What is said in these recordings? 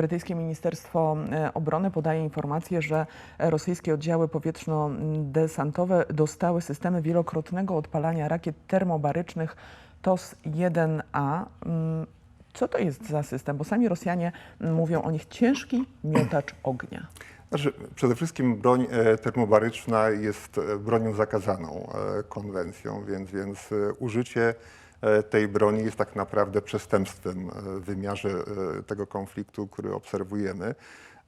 Brytyjskie Ministerstwo e, Obrony podaje informację, że rosyjskie oddziały powietrzno-desantowe dostały systemy wielokrotnego odpalania rakiet termobarycznych TOS-1A. Mm, Co to jest za system? Bo sami Rosjanie mówią o nich ciężki miotacz ognia. Znaczy, przede wszystkim broń e, termobaryczna jest e, bronią zakazaną konwencją, więc, więc użycie tej broni jest tak naprawdę przestępstwem e, w wymiarze e, tego konfliktu, który obserwujemy.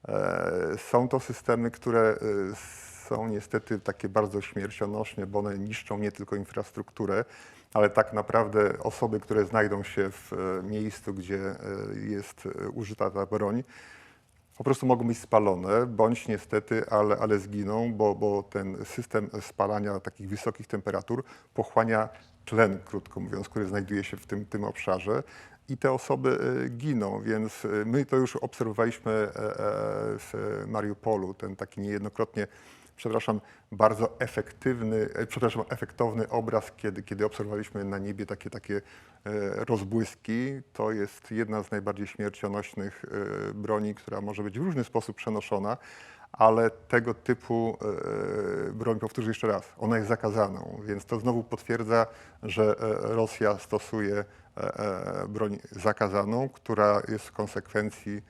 E, Są to systemy, które e, są niestety takie bardzo śmiercionośne, bo one niszczą nie tylko infrastrukturę, ale tak naprawdę osoby, które znajdą się w e, miejscu, gdzie e, jest e, użyta ta broń, po prostu mogą być spalone, bądź niestety, ale, ale zginą, bo, bo ten system spalania takich wysokich temperatur pochłania tlen, krótko mówiąc, który znajduje się w tym, tym obszarze. I te osoby e, giną, więc e, my to już obserwowaliśmy e, w Mariupolu, ten taki niejednokrotnie, przepraszam, bardzo efektywny, e, przepraszam, efektowny obraz, kiedy, kiedy obserwowaliśmy na niebie takie, takie e, rozbłyski. To jest jedna z najbardziej śmiercionośnych e, broni, która może być w różny sposób przenoszona, ale tego typu broń, powtórzę jeszcze raz, ona jest zakazaną, więc to znowu potwierdza, że Rosja stosuje broń zakazaną, która jest w konsekwencji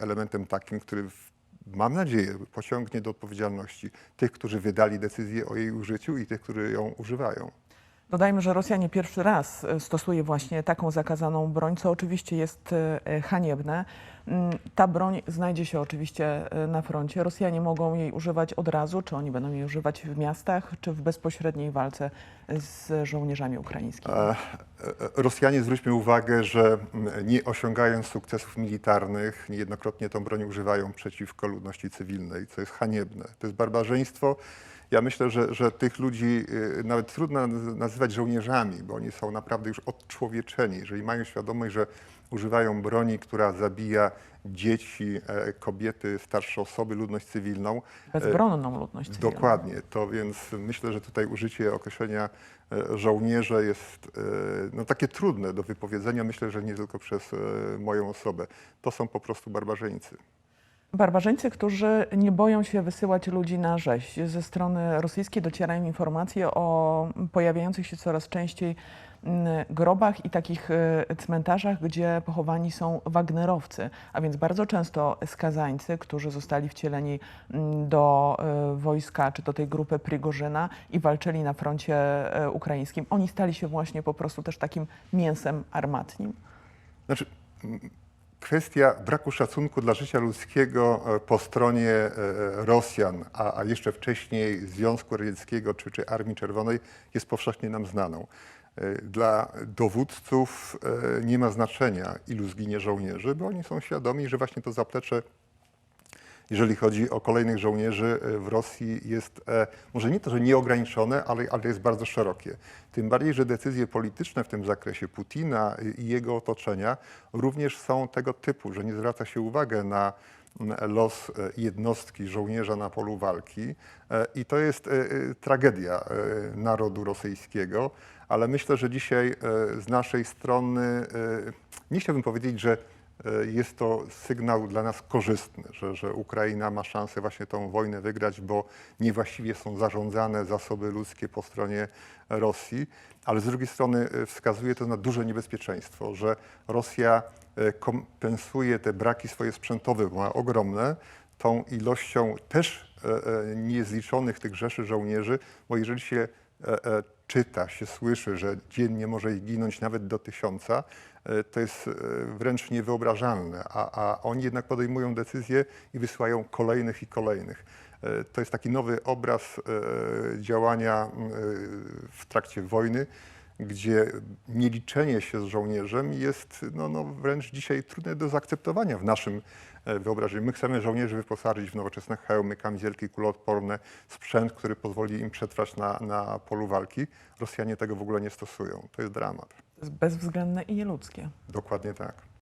elementem takim, który w mam nadzieję, pociągnie do odpowiedzialności tych, którzy wydali decyzję o jej użyciu i tych, którzy ją używają. Dodajmy, że Rosja nie pierwszy raz e, stosuje właśnie taką zakazaną broń, co oczywiście jest e, haniebne. Mm, Ta broń znajdzie się oczywiście e, na froncie. Rosjanie mogą jej używać od razu, czy oni będą jej używać w miastach, czy w bezpośredniej walce z żołnierzami ukraińskimi. Rosjanie, zwróćmy uwagę, że mm, nie osiągając sukcesów militarnych, niejednokrotnie tą broń używają przeciwko ludności cywilnej, co jest haniebne. To jest barbarzyństwo. Ja myślę, że, że tych ludzi y, nawet trudno naz- nazywać żołnierzami, bo oni są naprawdę już odczłowieczeni. Jeżeli mają świadomość, że używają broni, która zabija dzieci, e, kobiety, starsze osoby, ludność cywilną, Bezbronną ludność cywilną. Dokładnie, to więc myślę, że tutaj użycie określenia e, żołnierze jest e, no, takie trudne do wypowiedzenia. Myślę, że nie tylko przez e, moją osobę. To są po prostu barbarzyńcy. Barbarzyńcy, którzy nie boją się wysyłać ludzi na rzeź. Ze strony rosyjskiej docierają informacje o pojawiających się coraz częściej mm, grobach i takich e, cmentarzach, gdzie pochowani są Wagnerowcy, a więc bardzo często skazańcy, którzy zostali wcieleni mm, do e, wojska czy do tej grupy Prigorzyna i walczyli na froncie e, ukraińskim. Oni stali się właśnie po prostu też takim mięsem armatnim. Znaczy, kwestia braku szacunku dla życia ludzkiego e, po stronie e, Rosjan, a, jeszcze wcześniej Związku Radzieckiego czy, czy Armii Czerwonej jest powszechnie nam znaną. E, Dla dowódców nie ma znaczenia, ilu zginie żołnierzy, bo oni są świadomi, że właśnie to zaplecze jeżeli chodzi o kolejnych żołnierzy e, w Rosji jest e, może nie to, że nieograniczone, ale, ale jest bardzo szerokie. Tym bardziej, że decyzje polityczne w tym zakresie Putina i- jego otoczenia również są tego typu, że nie zwraca się uwagę na mm, los e, jednostki żołnierza na polu walki i to jest tragedia narodu rosyjskiego, ale myślę, że dzisiaj z naszej strony nie chciałbym powiedzieć, że jest to sygnał dla nas korzystny, że, że Ukraina ma szansę właśnie tą wojnę wygrać, bo niewłaściwie są zarządzane zasoby ludzkie po stronie Rosji, ale z drugiej strony e, wskazuje to na duże niebezpieczeństwo, że Rosja e, kompensuje te braki swoje sprzętowe, bo ma ogromne, tą ilością też e, e, niezliczonych tych rzeszy żołnierzy, bo jeżeli się e, e, czyta, się słyszy, że dziennie może ich ginąć nawet do tysiąca, e, to jest e, wręcz niewyobrażalne, a, a oni jednak podejmują decyzje i wysyłają kolejnych i kolejnych. E, To jest taki nowy obraz e, działania e, w trakcie wojny, gdzie nieliczenie się z żołnierzem jest no, no wręcz dzisiaj trudne do zaakceptowania w naszym e, wyobrażeniu. My chcemy żołnierzy wyposażyć w nowoczesne hełmy, kamizelki kuloodporne, sprzęt, który pozwoli im przetrwać na, na polu walki. Rosjanie tego w ogóle nie stosują. To jest dramat. To jest bezwzględne i nieludzkie. Dokładnie tak.